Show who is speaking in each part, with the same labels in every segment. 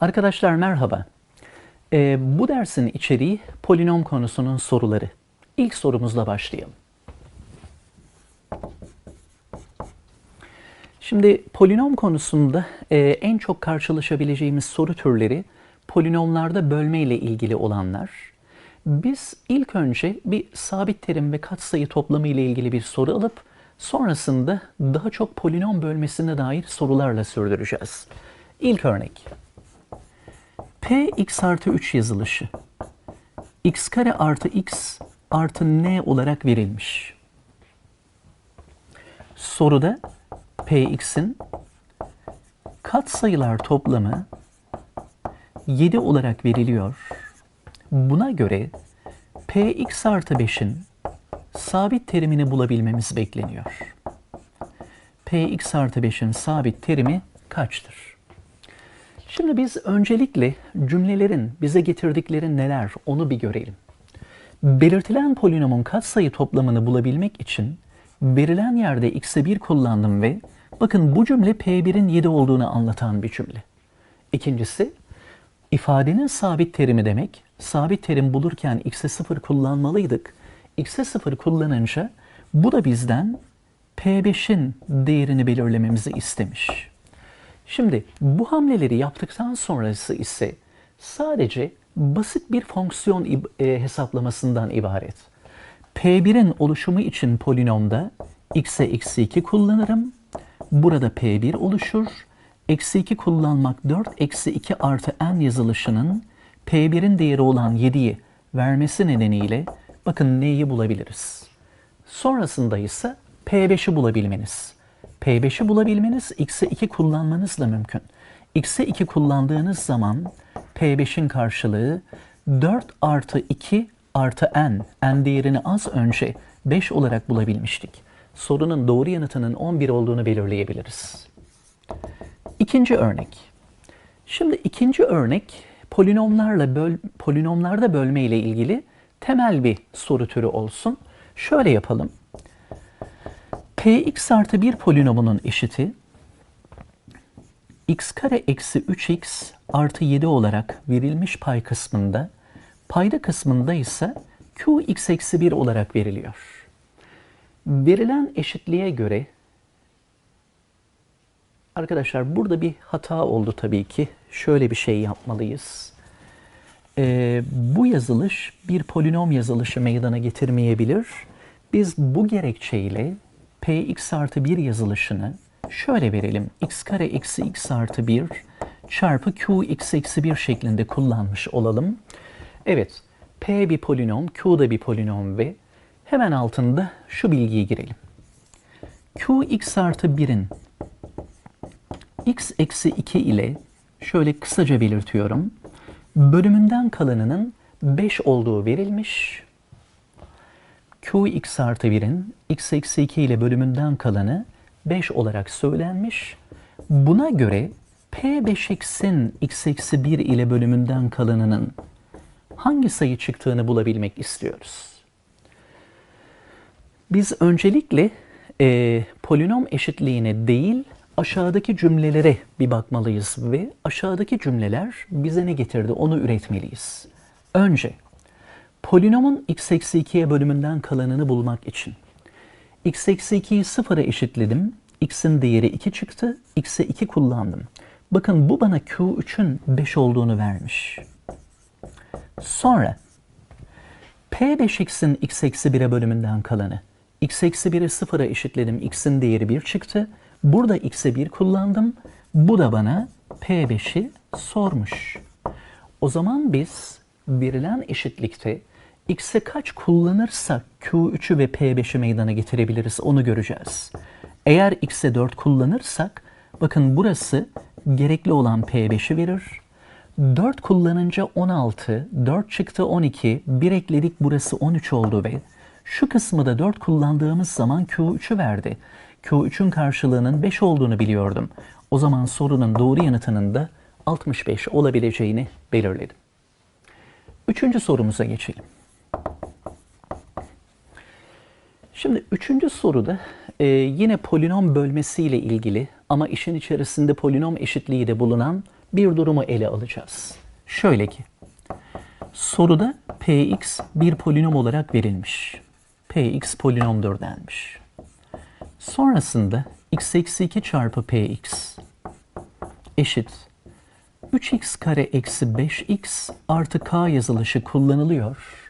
Speaker 1: Arkadaşlar merhaba. Ee, bu dersin içeriği polinom konusunun soruları. İlk sorumuzla başlayalım. Şimdi polinom konusunda e, en çok karşılaşabileceğimiz soru türleri polinomlarda bölme ile ilgili olanlar. Biz ilk önce bir sabit terim ve katsayı toplamı ile ilgili bir soru alıp sonrasında daha çok polinom bölmesine dair sorularla sürdüreceğiz. İlk örnek. P x artı 3 yazılışı x kare artı x artı n olarak verilmiş. Soruda px'in katsayılar toplamı 7 olarak veriliyor. Buna göre px artı 5'in sabit terimini bulabilmemiz bekleniyor. px artı 5'in sabit terimi kaçtır? Şimdi biz öncelikle cümlelerin bize getirdikleri neler onu bir görelim. Belirtilen polinomun katsayı toplamını bulabilmek için verilen yerde x'e 1 kullandım ve bakın bu cümle p1'in 7 olduğunu anlatan bir cümle. İkincisi ifadenin sabit terimi demek. Sabit terim bulurken x'e 0 kullanmalıydık. x'e 0 kullanınca bu da bizden p5'in değerini belirlememizi istemiş. Şimdi bu hamleleri yaptıktan sonrası ise sadece basit bir fonksiyon e, hesaplamasından ibaret. P1'in oluşumu için polinomda x'e eksi 2 kullanırım. Burada P1 oluşur. Eksi 2 kullanmak 4 eksi 2 artı n yazılışının P1'in değeri olan 7'yi vermesi nedeniyle bakın neyi bulabiliriz. Sonrasında ise P5'i bulabilmeniz. P5'i bulabilmeniz x'e 2 kullanmanızla mümkün. x'e 2 kullandığınız zaman P5'in karşılığı 4 artı 2 artı n, n değerini az önce 5 olarak bulabilmiştik. Sorunun doğru yanıtının 11 olduğunu belirleyebiliriz. İkinci örnek. Şimdi ikinci örnek polinomlarla böl, polinomlarda bölme ile ilgili temel bir soru türü olsun. Şöyle yapalım px artı 1 polinomunun eşiti x kare eksi 3x artı 7 olarak verilmiş pay kısmında, payda kısmında ise qx eksi 1 olarak veriliyor. Verilen eşitliğe göre Arkadaşlar burada bir hata oldu tabii ki. Şöyle bir şey yapmalıyız. Ee, bu yazılış bir polinom yazılışı meydana getirmeyebilir. Biz bu gerekçeyle px artı 1 yazılışını şöyle verelim. x kare eksi x artı 1 çarpı qx eksi 1 şeklinde kullanmış olalım. Evet, p bir polinom, q da bir polinom ve hemen altında şu bilgiyi girelim. qx artı 1'in x eksi 2 ile şöyle kısaca belirtiyorum. Bölümünden kalanının 5 olduğu verilmiş Qx artı 1'in x eksi 2 ile bölümünden kalanı 5 olarak söylenmiş. Buna göre P5x'in x eksi 1 ile bölümünden kalanının hangi sayı çıktığını bulabilmek istiyoruz. Biz öncelikle e, polinom eşitliğine değil aşağıdaki cümlelere bir bakmalıyız ve aşağıdaki cümleler bize ne getirdi onu üretmeliyiz. Önce Polinomun x eksi 2'ye bölümünden kalanını bulmak için. x eksi 2'yi sıfıra eşitledim. x'in değeri 2 çıktı. x'e 2 kullandım. Bakın bu bana q3'ün 5 olduğunu vermiş. Sonra p5x'in x eksi 1'e bölümünden kalanı. x eksi 1'i sıfıra eşitledim. x'in değeri 1 çıktı. Burada x'e 1 kullandım. Bu da bana p5'i sormuş. O zaman biz verilen eşitlikte x'e kaç kullanırsak Q3'ü ve P5'i meydana getirebiliriz onu göreceğiz. Eğer x'e 4 kullanırsak bakın burası gerekli olan P5'i verir. 4 kullanınca 16, 4 çıktı 12, 1 ekledik burası 13 oldu ve şu kısmı da 4 kullandığımız zaman Q3'ü verdi. Q3'ün karşılığının 5 olduğunu biliyordum. O zaman sorunun doğru yanıtının da 65 olabileceğini belirledim. Üçüncü sorumuza geçelim. Şimdi üçüncü soruda e, yine polinom bölmesiyle ilgili ama işin içerisinde polinom eşitliği de bulunan bir durumu ele alacağız. Şöyle ki, soruda px bir polinom olarak verilmiş. px polinomdur denmiş. Sonrasında x eksi 2 çarpı px eşit 3x kare eksi 5x artı k yazılışı kullanılıyor.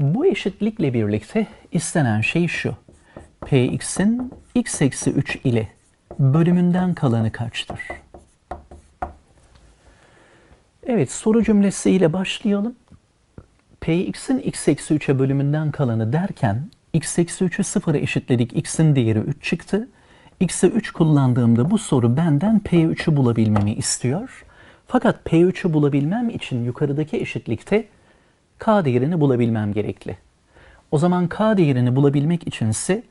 Speaker 1: Bu eşitlikle birlikte istenen şey şu. px'in x eksi 3 ile bölümünden kalanı kaçtır? Evet soru cümlesiyle başlayalım. px'in x eksi 3'e bölümünden kalanı derken x eksi 3'ü sıfıra eşitledik. x'in değeri 3 çıktı. x'e 3 kullandığımda bu soru benden p3'ü bulabilmemi istiyor. Fakat p3'ü bulabilmem için yukarıdaki eşitlikte k değerini bulabilmem gerekli. O zaman k değerini bulabilmek içinse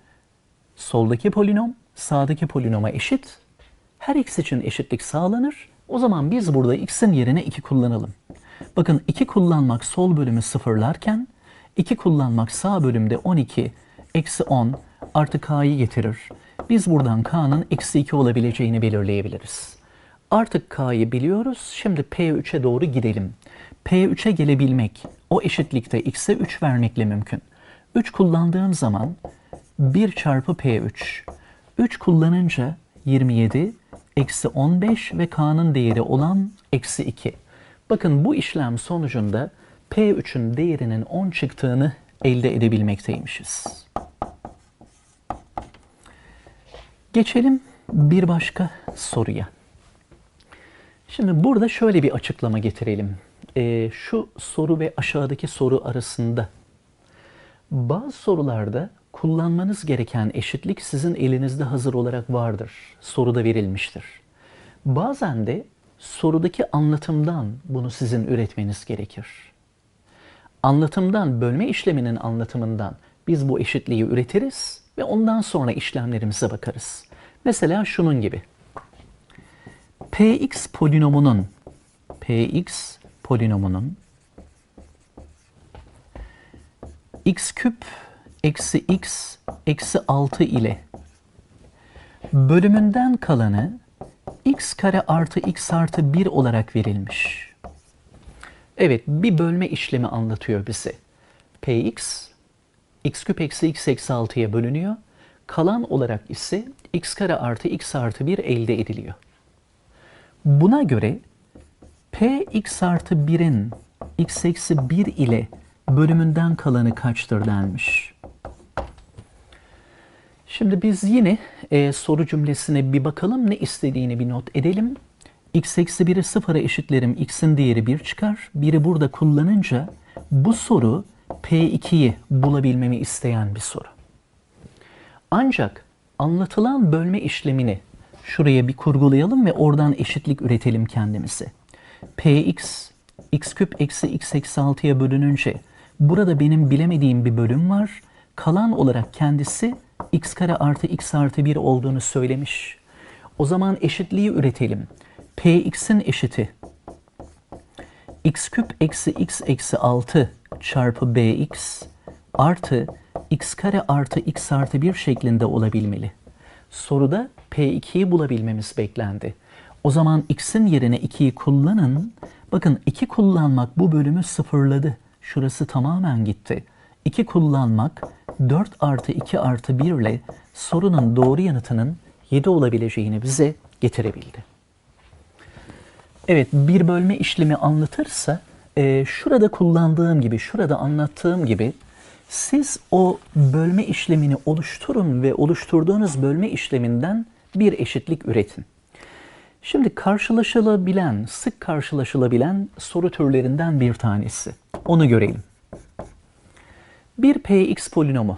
Speaker 1: soldaki polinom sağdaki polinoma eşit. Her x için eşitlik sağlanır. O zaman biz burada x'in yerine 2 kullanalım. Bakın 2 kullanmak sol bölümü sıfırlarken 2 kullanmak sağ bölümde 12 eksi 10 artı k'yı getirir. Biz buradan k'nın eksi 2 olabileceğini belirleyebiliriz. Artık k'yı biliyoruz. Şimdi p3'e doğru gidelim. p3'e gelebilmek o eşitlikte x'e 3 vermekle mümkün. 3 kullandığım zaman 1 çarpı p3. 3 kullanınca 27 eksi 15 ve k'nın değeri olan eksi 2. Bakın bu işlem sonucunda P3'ün değerinin 10 çıktığını elde edebilmekteymişiz. Geçelim bir başka soruya. Şimdi burada şöyle bir açıklama getirelim. Ee, şu soru ve aşağıdaki soru arasında bazı sorularda kullanmanız gereken eşitlik sizin elinizde hazır olarak vardır. Soruda verilmiştir. Bazen de sorudaki anlatımdan bunu sizin üretmeniz gerekir. Anlatımdan, bölme işleminin anlatımından biz bu eşitliği üretiriz ve ondan sonra işlemlerimize bakarız. Mesela şunun gibi. Px polinomunun Px polinomunun x küp eksi x eksi 6 ile bölümünden kalanı x kare artı x artı 1 olarak verilmiş. Evet bir bölme işlemi anlatıyor bize. Px x küp eksi x eksi 6'ya bölünüyor. Kalan olarak ise x kare artı x artı 1 elde ediliyor. Buna göre p x artı 1'in x eksi 1 ile bölümünden kalanı kaçtır denmiş. Şimdi biz yine e, soru cümlesine bir bakalım. Ne istediğini bir not edelim. x eksi 1'i sıfıra eşitlerim. x'in değeri 1 çıkar. 1'i burada kullanınca bu soru P2'yi bulabilmemi isteyen bir soru. Ancak anlatılan bölme işlemini şuraya bir kurgulayalım ve oradan eşitlik üretelim kendimize. Px, x küp eksi x eksi 6'ya bölününce burada benim bilemediğim bir bölüm var. Kalan olarak kendisi x kare artı x artı 1 olduğunu söylemiş. O zaman eşitliği üretelim. Px'in eşiti x küp eksi x eksi 6 çarpı bx artı x kare artı x artı 1 şeklinde olabilmeli. Soruda P2'yi bulabilmemiz beklendi. O zaman x'in yerine 2'yi kullanın. Bakın 2 kullanmak bu bölümü sıfırladı. Şurası tamamen gitti. 2 kullanmak 4 artı 2 artı 1 ile sorunun doğru yanıtının 7 olabileceğini bize getirebildi. Evet bir bölme işlemi anlatırsa e, şurada kullandığım gibi, şurada anlattığım gibi siz o bölme işlemini oluşturun ve oluşturduğunuz bölme işleminden bir eşitlik üretin. Şimdi karşılaşılabilen, sık karşılaşılabilen soru türlerinden bir tanesi. Onu görelim. Bir px polinomu.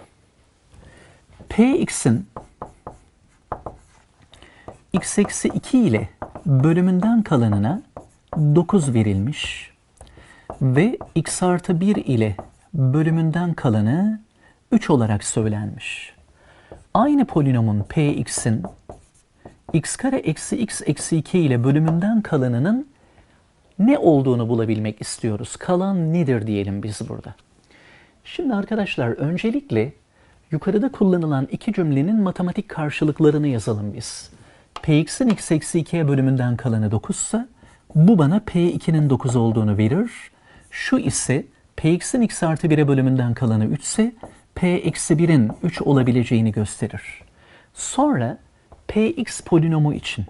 Speaker 1: px'in x eksi 2 ile bölümünden kalanına 9 verilmiş ve x artı 1 ile bölümünden kalanı 3 olarak söylenmiş. Aynı polinomun px'in x kare eksi x eksi 2 ile bölümünden kalanının ne olduğunu bulabilmek istiyoruz. Kalan nedir diyelim biz burada. Şimdi arkadaşlar öncelikle yukarıda kullanılan iki cümlenin matematik karşılıklarını yazalım biz. Px'in x eksi 2'ye bölümünden kalanı 9 ise Bu bana P2'nin 9 olduğunu verir. Şu ise Px'in x artı 1'e bölümünden kalanı 3 ise P eksi 1'in 3 olabileceğini gösterir. Sonra Px polinomu için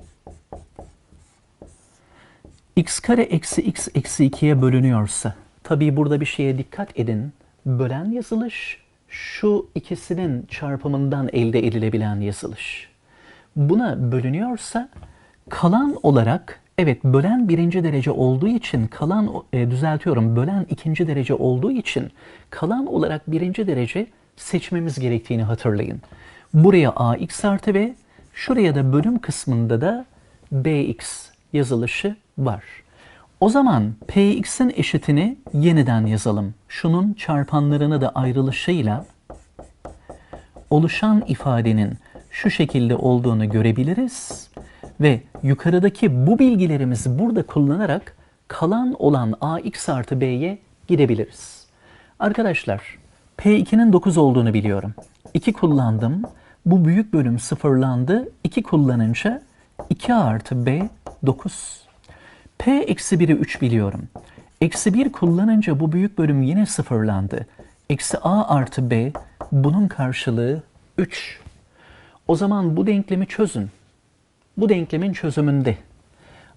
Speaker 1: x kare eksi x eksi 2'ye bölünüyorsa, tabii burada bir şeye dikkat edin. Bölen yazılış, şu ikisinin çarpımından elde edilebilen yazılış. Buna bölünüyorsa, kalan olarak, evet bölen birinci derece olduğu için, kalan, e, düzeltiyorum, bölen ikinci derece olduğu için, kalan olarak birinci derece seçmemiz gerektiğini hatırlayın. Buraya ax artı b, şuraya da bölüm kısmında da bx yazılışı var. O zaman px'in eşitini yeniden yazalım. Şunun çarpanlarını da ayrılışıyla oluşan ifadenin şu şekilde olduğunu görebiliriz ve yukarıdaki bu bilgilerimizi burada kullanarak kalan olan ax artı b'ye gidebiliriz. Arkadaşlar p2'nin 9 olduğunu biliyorum. 2 kullandım. Bu büyük bölüm sıfırlandı. 2 kullanınca 2 artı b 9. P eksi 1'i 3 biliyorum. Eksi 1 kullanınca bu büyük bölüm yine sıfırlandı. Eksi a artı b bunun karşılığı 3. O zaman bu denklemi çözün. Bu denklemin çözümünde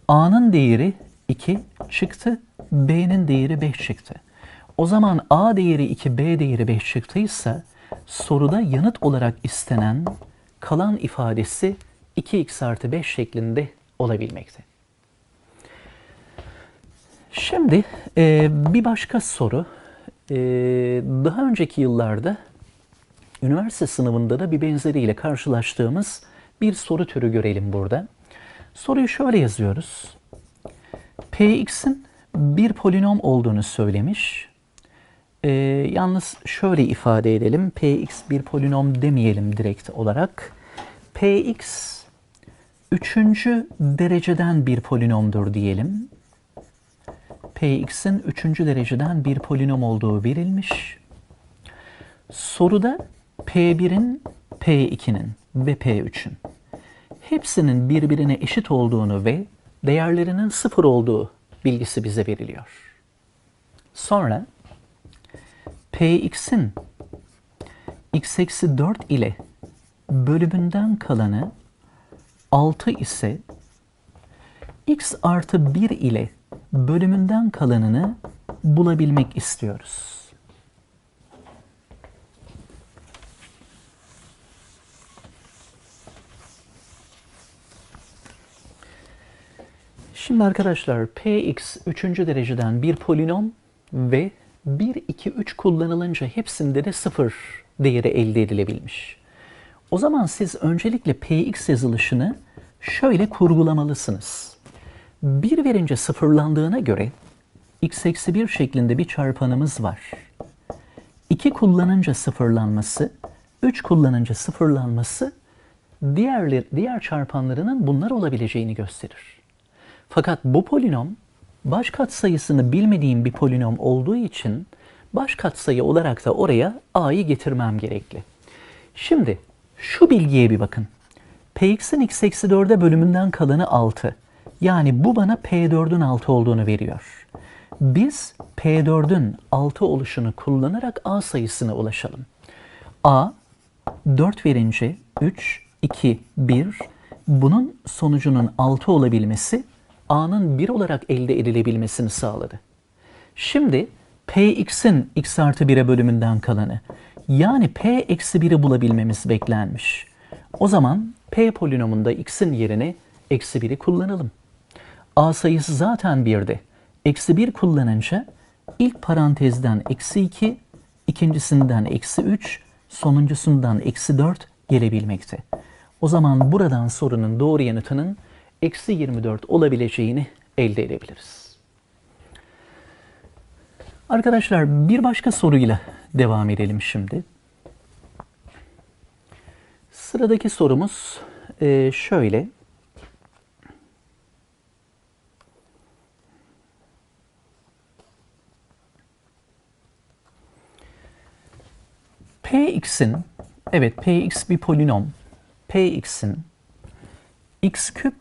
Speaker 1: a'nın değeri 2 çıktı, b'nin değeri 5 çıktı. O zaman a değeri 2, b değeri 5 çıktıysa soruda yanıt olarak istenen kalan ifadesi 2x artı 5 şeklinde olabilmekte. Şimdi e, bir başka soru. E, daha önceki yıllarda üniversite sınavında da bir benzeriyle karşılaştığımız bir soru türü görelim burada. Soruyu şöyle yazıyoruz. Px'in bir polinom olduğunu söylemiş. E, yalnız şöyle ifade edelim. Px bir polinom demeyelim direkt olarak. Px üçüncü dereceden bir polinomdur diyelim. Px'in üçüncü dereceden bir polinom olduğu verilmiş. Soruda P1'in, P2'nin ve P3'ün hepsinin birbirine eşit olduğunu ve değerlerinin sıfır olduğu bilgisi bize veriliyor. Sonra Px'in x eksi 4 ile bölümünden kalanı 6 ise x artı 1 ile bölümünden kalanını bulabilmek istiyoruz. Şimdi arkadaşlar px 3. dereceden bir polinom ve 1, 2, 3 kullanılınca hepsinde de 0 değeri elde edilebilmiş. O zaman siz öncelikle px yazılışını şöyle kurgulamalısınız. 1 verince sıfırlandığına göre x eksi 1 şeklinde bir çarpanımız var. 2 kullanınca sıfırlanması, 3 kullanınca sıfırlanması diğer, diğer çarpanlarının bunlar olabileceğini gösterir. Fakat bu polinom baş katsayısını bilmediğim bir polinom olduğu için baş katsayı olarak da oraya a'yı getirmem gerekli. Şimdi şu bilgiye bir bakın. Px'in x eksi 4'e bölümünden kalanı 6. Yani bu bana P4'ün 6 olduğunu veriyor. Biz P4'ün 6 oluşunu kullanarak A sayısına ulaşalım. A 4 verince 3, 2, 1 bunun sonucunun 6 olabilmesi A'nın 1 olarak elde edilebilmesini sağladı. Şimdi Px'in x artı 1'e bölümünden kalanı yani P eksi 1'i bulabilmemiz beklenmiş. O zaman P polinomunda x'in yerine eksi 1'i kullanalım. A sayısı zaten 1'di. Eksi 1 kullanınca ilk parantezden eksi 2, ikincisinden eksi 3, sonuncusundan eksi 4 gelebilmekte. O zaman buradan sorunun doğru yanıtının eksi 24 olabileceğini elde edebiliriz. Arkadaşlar bir başka soruyla devam edelim şimdi. Sıradaki sorumuz e, şöyle. Px'in, evet Px bir polinom. Px'in x küp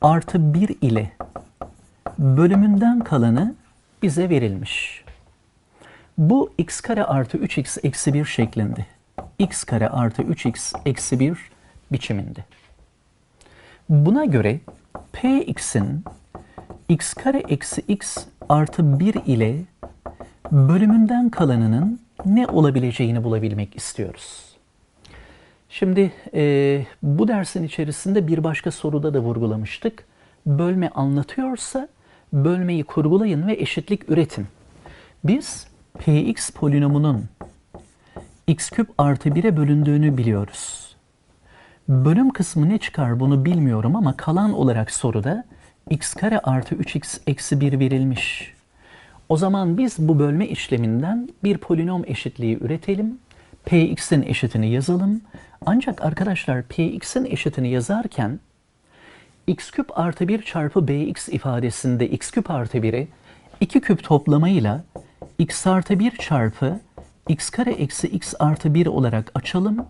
Speaker 1: artı 1 ile bölümünden kalanı bize verilmiş. Bu x kare artı 3x eksi 1 şeklinde. x kare artı 3x eksi 1 biçiminde. Buna göre px'in x kare eksi x artı 1 ile bölümünden kalanının ne olabileceğini bulabilmek istiyoruz. Şimdi e, bu dersin içerisinde bir başka soruda da vurgulamıştık. Bölme anlatıyorsa bölmeyi kurgulayın ve eşitlik üretin. Biz px polinomunun x küp artı 1'e bölündüğünü biliyoruz. Bölüm kısmı ne çıkar bunu bilmiyorum ama kalan olarak soruda x kare artı 3x eksi 1 verilmiş. O zaman biz bu bölme işleminden bir polinom eşitliği üretelim. Px'in eşitini yazalım. Ancak arkadaşlar px'in eşitini yazarken x küp artı 1 çarpı bx ifadesinde x küp artı 1'i 2 küp toplamayla x artı 1 çarpı x kare eksi x artı 1 olarak açalım.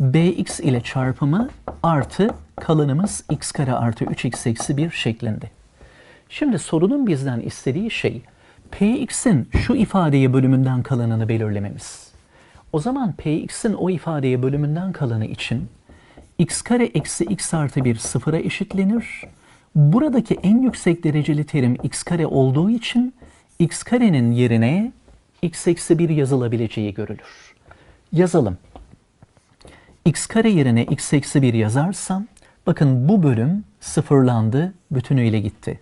Speaker 1: bx ile çarpımı artı kalanımız x kare artı 3x eksi 1 şeklinde. Şimdi sorunun bizden istediği şey px'in şu ifadeye bölümünden kalanını belirlememiz. O zaman px'in o ifadeye bölümünden kalanı için x kare eksi x artı 1 sıfıra eşitlenir. Buradaki en yüksek dereceli terim x kare olduğu için x karenin yerine x eksi 1 yazılabileceği görülür. Yazalım. x kare yerine x eksi 1 yazarsam bakın bu bölüm sıfırlandı, bütünüyle gitti.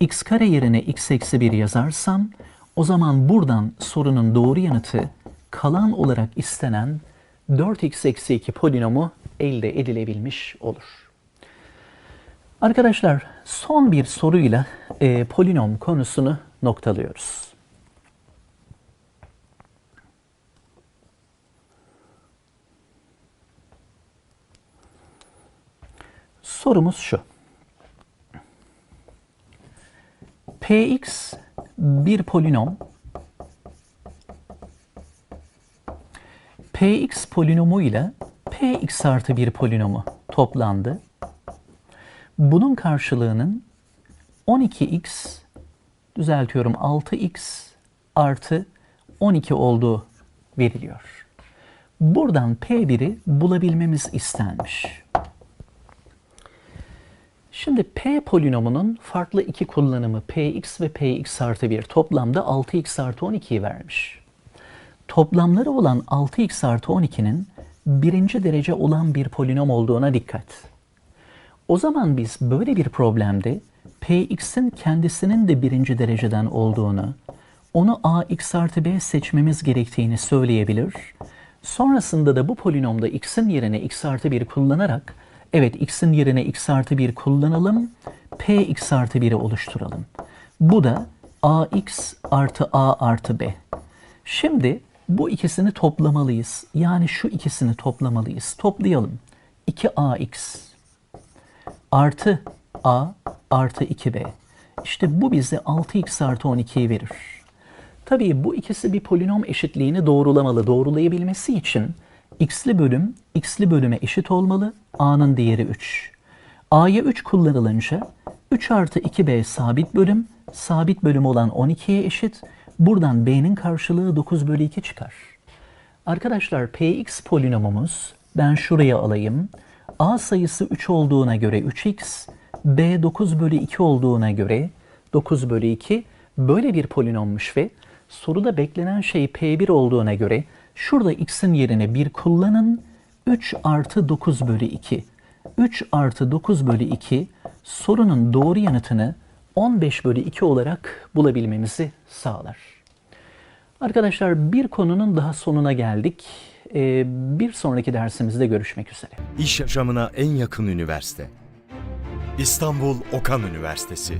Speaker 1: x kare yerine x eksi 1 yazarsam o zaman buradan sorunun doğru yanıtı kalan olarak istenen 4x eksi 2 polinomu elde edilebilmiş olur. Arkadaşlar son bir soruyla e, polinom konusunu noktalıyoruz. Sorumuz şu. Px bir polinom Px polinomu ile Px artı bir polinomu toplandı. Bunun karşılığının 12x düzeltiyorum 6x artı 12 olduğu veriliyor. Buradan P1'i bulabilmemiz istenmiş. Şimdi P polinomunun farklı iki kullanımı Px ve Px artı 1 toplamda 6x artı 12'yi vermiş. Toplamları olan 6x artı 12'nin birinci derece olan bir polinom olduğuna dikkat. O zaman biz böyle bir problemde Px'in kendisinin de birinci dereceden olduğunu, onu ax artı b seçmemiz gerektiğini söyleyebilir. Sonrasında da bu polinomda x'in yerine x artı 1 kullanarak evet x'in yerine x artı 1 kullanalım, px artı 1'i oluşturalım. Bu da ax artı a artı b. Şimdi bu ikisini toplamalıyız. Yani şu ikisini toplamalıyız. Toplayalım. 2ax artı a artı 2b. İşte bu bize 6x artı 12'yi verir. Tabii bu ikisi bir polinom eşitliğini doğrulamalı. Doğrulayabilmesi için x'li bölüm x'li bölüme eşit olmalı. a'nın değeri 3. a'ya 3 kullanılınca 3 artı 2b sabit bölüm, sabit bölüm olan 12'ye eşit. Buradan b'nin karşılığı 9 bölü 2 çıkar. Arkadaşlar px polinomumuz, ben şuraya alayım. a sayısı 3 olduğuna göre 3x, b 9 bölü 2 olduğuna göre 9 bölü 2 böyle bir polinommuş ve soruda beklenen şey p1 olduğuna göre şurada x'in yerine 1 kullanın. 3 artı 9 bölü 2. 3 artı 9 bölü 2 sorunun doğru yanıtını 15 bölü 2 olarak bulabilmemizi sağlar. Arkadaşlar bir konunun daha sonuna geldik. Ee, bir sonraki dersimizde görüşmek üzere.
Speaker 2: İş yaşamına en yakın üniversite. İstanbul Okan Üniversitesi.